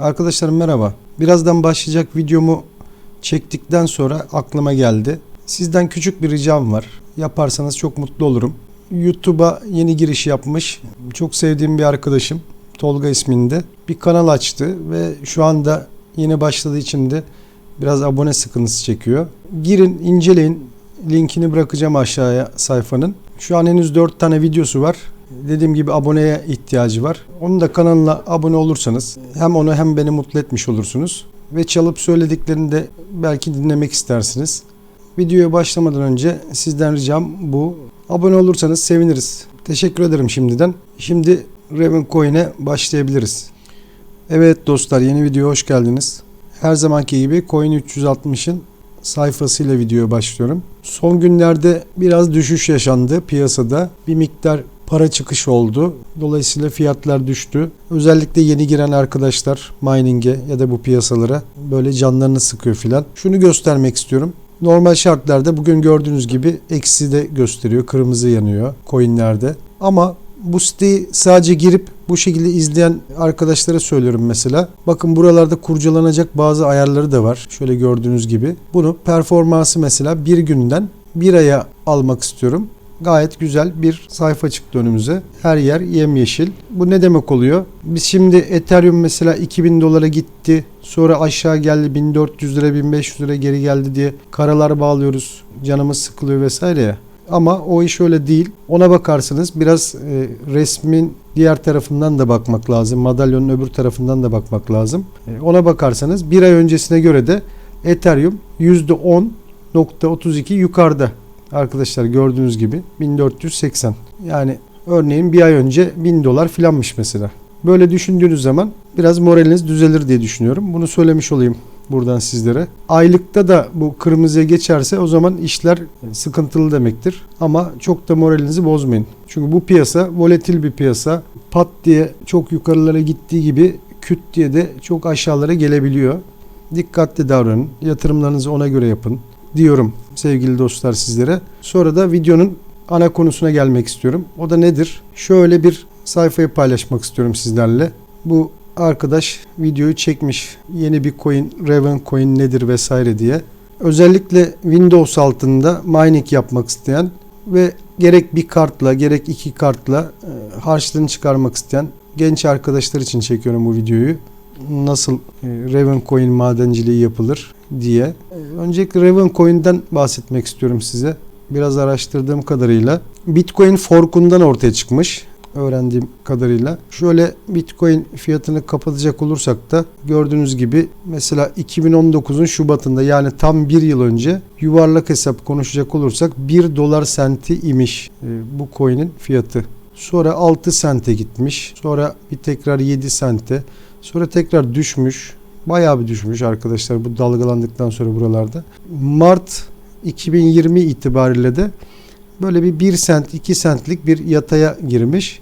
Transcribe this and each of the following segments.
Arkadaşlarım merhaba. Birazdan başlayacak videomu çektikten sonra aklıma geldi. Sizden küçük bir ricam var. Yaparsanız çok mutlu olurum. YouTube'a yeni giriş yapmış. Çok sevdiğim bir arkadaşım. Tolga isminde. Bir kanal açtı ve şu anda yeni başladığı için de biraz abone sıkıntısı çekiyor. Girin, inceleyin. Linkini bırakacağım aşağıya sayfanın. Şu an henüz 4 tane videosu var. Dediğim gibi aboneye ihtiyacı var. Onun da kanalına abone olursanız hem onu hem beni mutlu etmiş olursunuz. Ve çalıp söylediklerini de belki dinlemek istersiniz. Videoya başlamadan önce sizden ricam bu. Abone olursanız seviniriz. Teşekkür ederim şimdiden. Şimdi Raven Coin'e başlayabiliriz. Evet dostlar yeni videoya hoş geldiniz. Her zamanki gibi Coin 360'ın sayfasıyla videoya başlıyorum. Son günlerde biraz düşüş yaşandı piyasada. Bir miktar para çıkış oldu. Dolayısıyla fiyatlar düştü. Özellikle yeni giren arkadaşlar mining'e ya da bu piyasalara böyle canlarını sıkıyor filan. Şunu göstermek istiyorum. Normal şartlarda bugün gördüğünüz gibi eksi de gösteriyor. Kırmızı yanıyor coinlerde. Ama bu siteyi sadece girip bu şekilde izleyen arkadaşlara söylüyorum mesela. Bakın buralarda kurcalanacak bazı ayarları da var. Şöyle gördüğünüz gibi. Bunu performansı mesela bir günden bir aya almak istiyorum. Gayet güzel bir sayfa çıktı önümüze. Her yer yemyeşil. Bu ne demek oluyor? Biz şimdi Ethereum mesela 2000 dolara gitti. Sonra aşağı geldi 1400 lira 1500 lira geri geldi diye karalar bağlıyoruz. Canımız sıkılıyor vesaire ya. Ama o iş öyle değil. Ona bakarsınız biraz e, resmin diğer tarafından da bakmak lazım. Madalyonun öbür tarafından da bakmak lazım. E, ona bakarsanız bir ay öncesine göre de Ethereum %10.32 yukarıda. Arkadaşlar gördüğünüz gibi 1480. Yani örneğin bir ay önce 1000 dolar filanmış mesela. Böyle düşündüğünüz zaman biraz moraliniz düzelir diye düşünüyorum. Bunu söylemiş olayım buradan sizlere. Aylıkta da bu kırmızıya geçerse o zaman işler sıkıntılı demektir. Ama çok da moralinizi bozmayın. Çünkü bu piyasa volatil bir piyasa. Pat diye çok yukarılara gittiği gibi küt diye de çok aşağılara gelebiliyor. Dikkatli davranın. Yatırımlarınızı ona göre yapın diyorum sevgili dostlar sizlere. Sonra da videonun ana konusuna gelmek istiyorum. O da nedir? Şöyle bir sayfayı paylaşmak istiyorum sizlerle. Bu arkadaş videoyu çekmiş. Yeni bir coin, Raven coin nedir vesaire diye. Özellikle Windows altında mining yapmak isteyen ve gerek bir kartla gerek iki kartla e, harçlığını çıkarmak isteyen genç arkadaşlar için çekiyorum bu videoyu. Nasıl e, Raven coin madenciliği yapılır diye. Öncelikle Raven coin'den bahsetmek istiyorum size. Biraz araştırdığım kadarıyla Bitcoin forkundan ortaya çıkmış öğrendiğim kadarıyla. Şöyle Bitcoin fiyatını kapatacak olursak da gördüğünüz gibi mesela 2019'un Şubat'ında yani tam bir yıl önce yuvarlak hesap konuşacak olursak 1 dolar senti imiş e, bu coin'in fiyatı. Sonra 6 sente gitmiş. Sonra bir tekrar 7 sente. Sonra tekrar düşmüş. Bayağı bir düşmüş arkadaşlar bu dalgalandıktan sonra buralarda. Mart 2020 itibariyle de böyle bir 1 sent 2 sentlik bir yataya girmiş.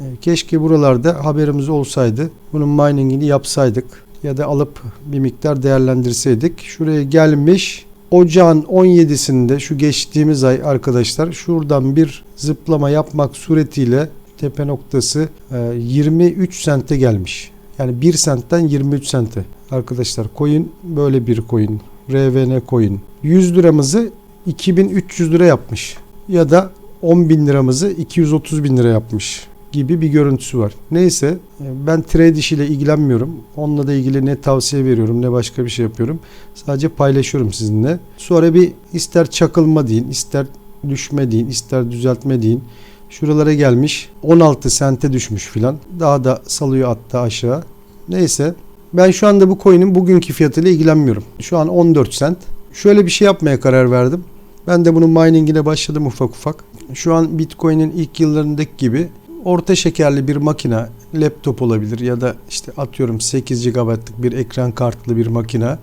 E, Keşke buralarda haberimiz olsaydı. Bunun miningini yapsaydık ya da alıp bir miktar değerlendirseydik. Şuraya gelmiş. Ocağın 17'sinde şu geçtiğimiz ay arkadaşlar şuradan bir zıplama yapmak suretiyle tepe noktası e, 23 sente gelmiş. Yani 1 sentten 23 sente. Arkadaşlar coin böyle bir coin. RVN coin. 100 liramızı 2300 lira yapmış. Ya da 10 bin liramızı 230 bin lira yapmış gibi bir görüntüsü var. Neyse ben trade işiyle ilgilenmiyorum. Onunla da ilgili ne tavsiye veriyorum ne başka bir şey yapıyorum. Sadece paylaşıyorum sizinle. Sonra bir ister çakılma deyin, ister düşme deyin, ister düzeltme deyin. Şuralara gelmiş 16 sente düşmüş filan. Daha da salıyor hatta aşağı. Neyse ben şu anda bu coin'in bugünkü fiyatıyla ilgilenmiyorum. Şu an 14 sent. Şöyle bir şey yapmaya karar verdim. Ben de bunun miningine başladım ufak ufak. Şu an Bitcoin'in ilk yıllarındaki gibi orta şekerli bir makine, laptop olabilir ya da işte atıyorum 8 GB'lık bir ekran kartlı bir makine.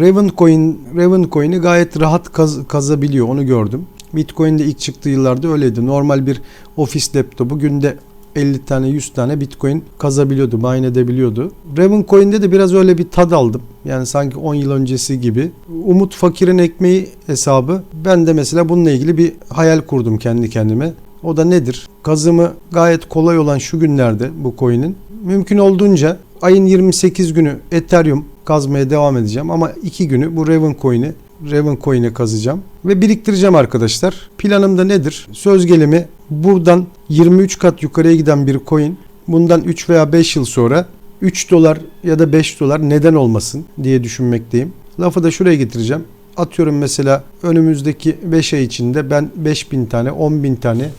Raven Coin, Raven Coin'i gayet rahat kaz, kazabiliyor onu gördüm. Bitcoin'de ilk çıktığı yıllarda öyleydi. Normal bir ofis laptopu günde 50 tane 100 tane Bitcoin kazabiliyordu, mine edebiliyordu. Raven Coin'de de biraz öyle bir tad aldım. Yani sanki 10 yıl öncesi gibi. Umut Fakir'in ekmeği hesabı. Ben de mesela bununla ilgili bir hayal kurdum kendi kendime. O da nedir? Kazımı gayet kolay olan şu günlerde bu coin'in mümkün olduğunca ayın 28 günü Ethereum kazmaya devam edeceğim ama 2 günü bu Raven Coin'i Raven Coin'e kazacağım ve biriktireceğim arkadaşlar. Planım da nedir? Söz gelimi buradan 23 kat yukarıya giden bir coin bundan 3 veya 5 yıl sonra 3 dolar ya da 5 dolar neden olmasın diye düşünmekteyim. Lafı da şuraya getireceğim. Atıyorum mesela önümüzdeki 5 ay içinde ben 5000 tane 10.000 tane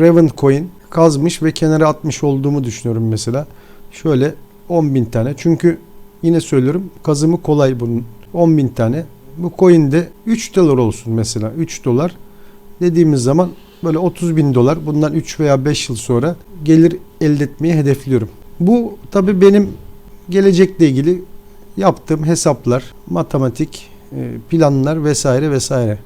Raven Coin kazmış ve kenara atmış olduğumu düşünüyorum mesela. Şöyle 10.000 tane. Çünkü yine söylüyorum kazımı kolay bunun. 10.000 tane. Bu coin'de 3 dolar olsun mesela. 3 dolar dediğimiz zaman böyle 30 bin dolar bundan 3 veya 5 yıl sonra gelir elde etmeyi hedefliyorum. Bu tabi benim gelecekle ilgili yaptığım hesaplar, matematik e, planlar vesaire vesaire.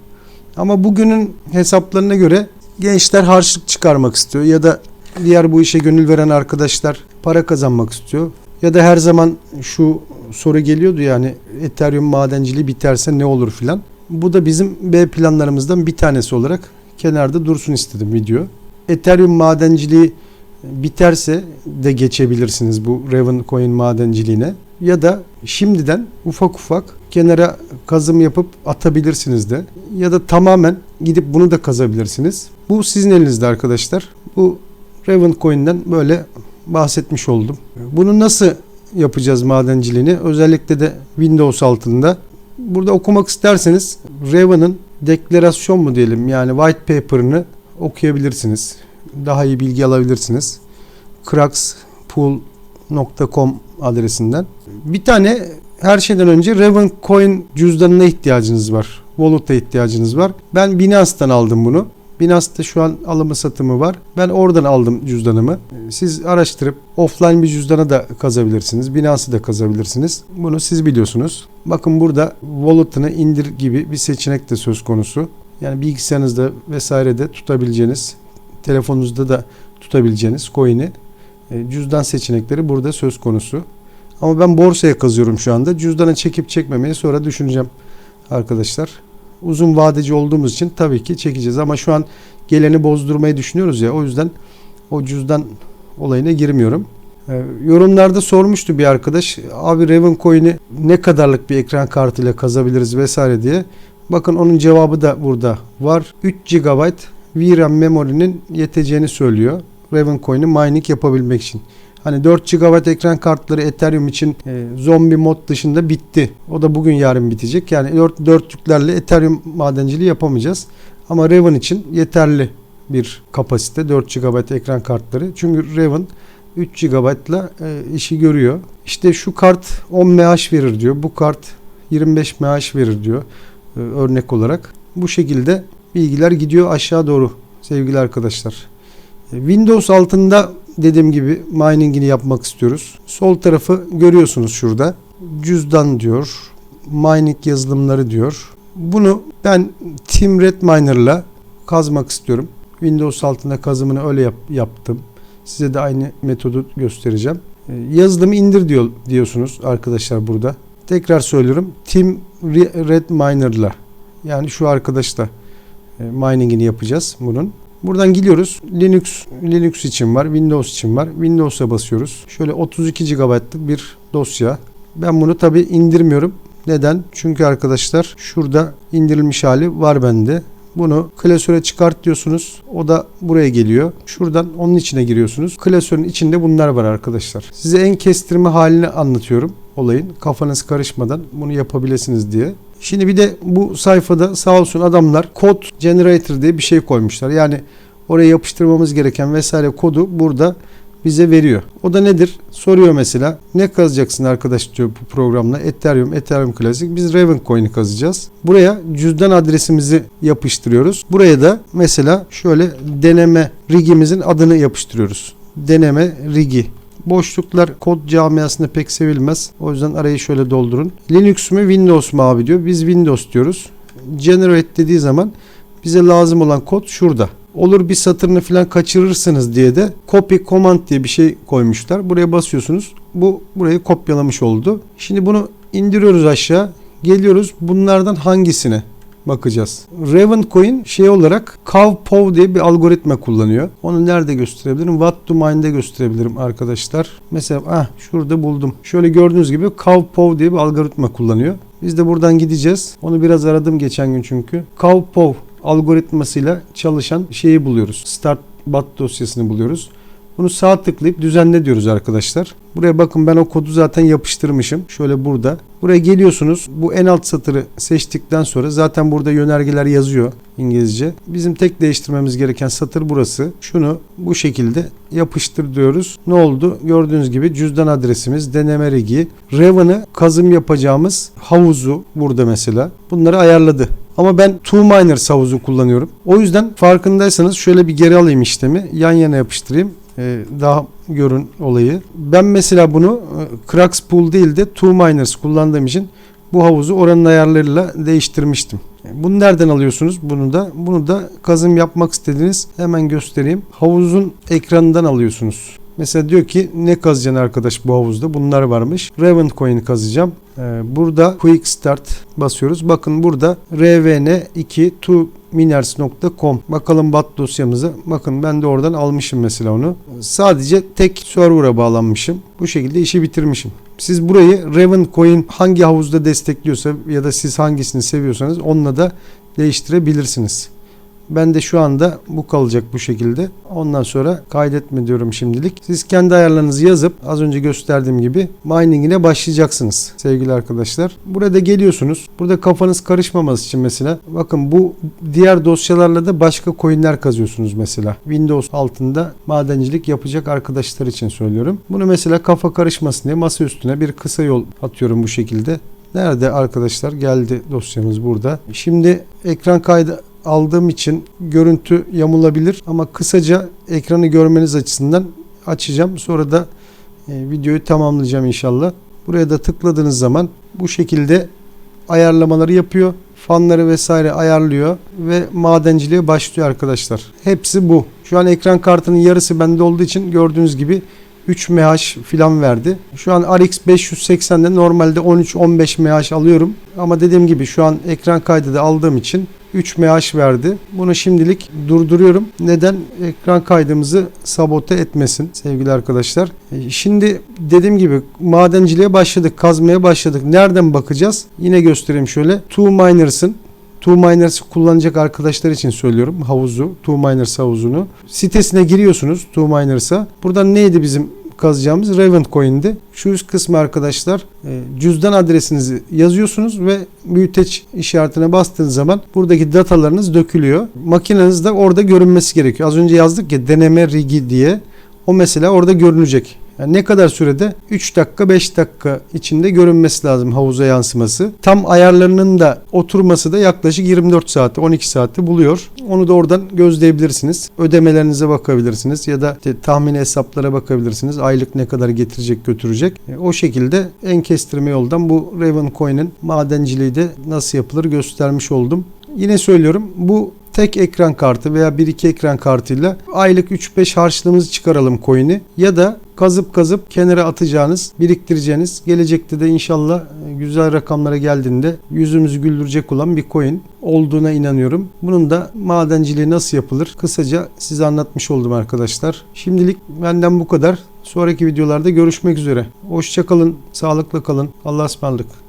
Ama bugünün hesaplarına göre gençler harçlık çıkarmak istiyor ya da diğer bu işe gönül veren arkadaşlar para kazanmak istiyor. Ya da her zaman şu soru geliyordu yani Ethereum madenciliği biterse ne olur filan. Bu da bizim B planlarımızdan bir tanesi olarak kenarda dursun istedim video. Ethereum madenciliği biterse de geçebilirsiniz bu Raven Coin madenciliğine. Ya da şimdiden ufak ufak kenara kazım yapıp atabilirsiniz de. Ya da tamamen gidip bunu da kazabilirsiniz. Bu sizin elinizde arkadaşlar. Bu Raven Coin'den böyle bahsetmiş oldum. Bunu nasıl yapacağız madenciliğini? Özellikle de Windows altında. Burada okumak isterseniz Raven'ın deklarasyon mu diyelim yani white paper'ını okuyabilirsiniz. Daha iyi bilgi alabilirsiniz. crackspool.com adresinden. Bir tane her şeyden önce Raven Coin cüzdanına ihtiyacınız var. Wallet'a ihtiyacınız var. Ben Binance'tan aldım bunu. Binance'da şu an alımı satımı var. Ben oradan aldım cüzdanımı. Siz araştırıp offline bir cüzdana da kazabilirsiniz. Binance'ı da kazabilirsiniz. Bunu siz biliyorsunuz. Bakın burada wallet'ını indir gibi bir seçenek de söz konusu. Yani bilgisayarınızda vesairede tutabileceğiniz, telefonunuzda da tutabileceğiniz coin'i e, cüzdan seçenekleri burada söz konusu. Ama ben borsaya kazıyorum şu anda. Cüzdana çekip çekmemeyi sonra düşüneceğim arkadaşlar. Uzun vadeci olduğumuz için tabii ki çekeceğiz ama şu an geleni bozdurmayı düşünüyoruz ya o yüzden o cüzdan olayına girmiyorum. Ee, yorumlarda sormuştu bir arkadaş abi Raven Coin'i ne kadarlık bir ekran kartıyla kazabiliriz vesaire diye. Bakın onun cevabı da burada var. 3 GB VRAM memorinin yeteceğini söylüyor. Raven Coin'i mining yapabilmek için. Hani 4 GB ekran kartları Ethereum için e, zombi mod dışında bitti. O da bugün yarın bitecek. Yani 4 dörtlüklerle Ethereum madenciliği yapamayacağız. Ama Raven için yeterli bir kapasite 4 GB ekran kartları. Çünkü Raven 3 GB ile işi görüyor. İşte şu kart 10 mAh verir diyor. Bu kart 25 mAh verir diyor. E, örnek olarak. Bu şekilde bilgiler gidiyor aşağı doğru sevgili arkadaşlar. E, Windows altında dediğim gibi miningini yapmak istiyoruz. Sol tarafı görüyorsunuz şurada. Cüzdan diyor. Mining yazılımları diyor. Bunu ben Team Red Miner'la kazmak istiyorum. Windows altında kazımını öyle yap, yaptım. Size de aynı metodu göstereceğim. Ee, yazılımı indir diyor diyorsunuz arkadaşlar burada. Tekrar söylüyorum. Team Red Miner'la yani şu arkadaşla e, miningini yapacağız bunun. Buradan gidiyoruz. Linux Linux için var, Windows için var. Windows'a basıyoruz. Şöyle 32 GB'lık bir dosya. Ben bunu tabi indirmiyorum. Neden? Çünkü arkadaşlar şurada indirilmiş hali var bende. Bunu klasöre çıkart diyorsunuz. O da buraya geliyor. Şuradan onun içine giriyorsunuz. Klasörün içinde bunlar var arkadaşlar. Size en kestirme halini anlatıyorum olayın. Kafanız karışmadan bunu yapabilirsiniz diye. Şimdi bir de bu sayfada sağ olsun adamlar kod generator diye bir şey koymuşlar. Yani oraya yapıştırmamız gereken vesaire kodu burada bize veriyor. O da nedir? Soruyor mesela. Ne kazacaksın arkadaş diyor bu programla. Ethereum, Ethereum Classic. Biz Raven Coin'i kazacağız. Buraya cüzdan adresimizi yapıştırıyoruz. Buraya da mesela şöyle deneme rigimizin adını yapıştırıyoruz. Deneme rigi. Boşluklar kod camiasında pek sevilmez. O yüzden arayı şöyle doldurun. Linux mu Windows mu abi diyor. Biz Windows diyoruz. Generate dediği zaman bize lazım olan kod şurada. Olur bir satırını falan kaçırırsınız diye de copy command diye bir şey koymuşlar. Buraya basıyorsunuz. Bu burayı kopyalamış oldu. Şimdi bunu indiriyoruz aşağı. Geliyoruz bunlardan hangisine bakacağız. Ravencoin şey olarak CowPow diye bir algoritma kullanıyor. Onu nerede gösterebilirim? What to Mine'de gösterebilirim arkadaşlar. Mesela ah şurada buldum. Şöyle gördüğünüz gibi CowPow diye bir algoritma kullanıyor. Biz de buradan gideceğiz. Onu biraz aradım geçen gün çünkü. CowPow algoritmasıyla çalışan şeyi buluyoruz. Start bat dosyasını buluyoruz. Bunu sağ tıklayıp düzenle diyoruz arkadaşlar. Buraya bakın ben o kodu zaten yapıştırmışım. Şöyle burada. Buraya geliyorsunuz. Bu en alt satırı seçtikten sonra zaten burada yönergeler yazıyor İngilizce. Bizim tek değiştirmemiz gereken satır burası. Şunu bu şekilde yapıştır diyoruz. Ne oldu? Gördüğünüz gibi cüzdan adresimiz, deneme rigi, Raven'ı kazım yapacağımız havuzu burada mesela. Bunları ayarladı. Ama ben Two Miners havuzu kullanıyorum. O yüzden farkındaysanız şöyle bir geri alayım işlemi. Yan yana yapıştırayım. Ee, daha görün olayı. Ben mesela bunu e, Crux Pool değil de Two Miners kullandığım için bu havuzu oranın ayarlarıyla değiştirmiştim. Bunu nereden alıyorsunuz? Bunu da bunu da kazım yapmak istediğiniz hemen göstereyim. Havuzun ekranından alıyorsunuz. Mesela diyor ki ne kazacaksın arkadaş bu havuzda? Bunlar varmış. Raven Coin kazacağım. Ee, burada Quick Start basıyoruz. Bakın burada rvn2 to miners.com bakalım bat dosyamızı. Bakın ben de oradan almışım mesela onu. Sadece tek server'a bağlanmışım. Bu şekilde işi bitirmişim. Siz burayı Raven Coin hangi havuzda destekliyorsa ya da siz hangisini seviyorsanız onunla da değiştirebilirsiniz. Ben de şu anda bu kalacak bu şekilde. Ondan sonra kaydetme diyorum şimdilik. Siz kendi ayarlarınızı yazıp az önce gösterdiğim gibi miningine başlayacaksınız sevgili arkadaşlar. Burada geliyorsunuz. Burada kafanız karışmaması için mesela bakın bu diğer dosyalarla da başka coinler kazıyorsunuz mesela. Windows altında madencilik yapacak arkadaşlar için söylüyorum. Bunu mesela kafa karışmasın diye masa üstüne bir kısa yol atıyorum bu şekilde. Nerede arkadaşlar? Geldi dosyamız burada. Şimdi ekran kaydı aldığım için görüntü yamulabilir ama kısaca ekranı görmeniz açısından açacağım. Sonra da e, videoyu tamamlayacağım inşallah. Buraya da tıkladığınız zaman bu şekilde ayarlamaları yapıyor. Fanları vesaire ayarlıyor ve madenciliğe başlıyor arkadaşlar. Hepsi bu. Şu an ekran kartının yarısı bende olduğu için gördüğünüz gibi 3 mH filan verdi. Şu an RX 580'de normalde 13-15 mH alıyorum. Ama dediğim gibi şu an ekran kaydı da aldığım için 3 mH verdi. Bunu şimdilik durduruyorum. Neden? Ekran kaydımızı sabote etmesin sevgili arkadaşlar. E, Şimdi dediğim gibi madenciliğe başladık, kazmaya başladık. Nereden bakacağız? Yine göstereyim şöyle. Two Miners'ın Two Miners kullanacak arkadaşlar için söylüyorum havuzu, Two Miners havuzunu. Sitesine giriyorsunuz Two Miners'a. Buradan neydi bizim kazacağımız Raven Coin'di. Şu üst kısmı arkadaşlar e, cüzdan adresinizi yazıyorsunuz ve büyüteç işaretine bastığınız zaman buradaki datalarınız dökülüyor. Makineniz de orada görünmesi gerekiyor. Az önce yazdık ya deneme rigi diye. O mesela orada görünecek. Yani ne kadar sürede? 3 dakika 5 dakika içinde görünmesi lazım havuza yansıması. Tam ayarlarının da oturması da yaklaşık 24 saati 12 saati buluyor. Onu da oradan gözleyebilirsiniz. Ödemelerinize bakabilirsiniz ya da işte tahmini hesaplara bakabilirsiniz. Aylık ne kadar getirecek götürecek. E, o şekilde en kestirme yoldan bu Raven Coin'in madenciliği de nasıl yapılır göstermiş oldum. Yine söylüyorum bu tek ekran kartı veya 1-2 ekran kartıyla aylık 3-5 harçlığımızı çıkaralım coin'i ya da kazıp kazıp kenara atacağınız, biriktireceğiniz, gelecekte de inşallah e, güzel rakamlara geldiğinde yüzümüzü güldürecek olan bir coin olduğuna inanıyorum. Bunun da madenciliği nasıl yapılır kısaca size anlatmış oldum arkadaşlar. Şimdilik benden bu kadar. Sonraki videolarda görüşmek üzere. Hoşçakalın, sağlıkla kalın. Allah'a ısmarladık.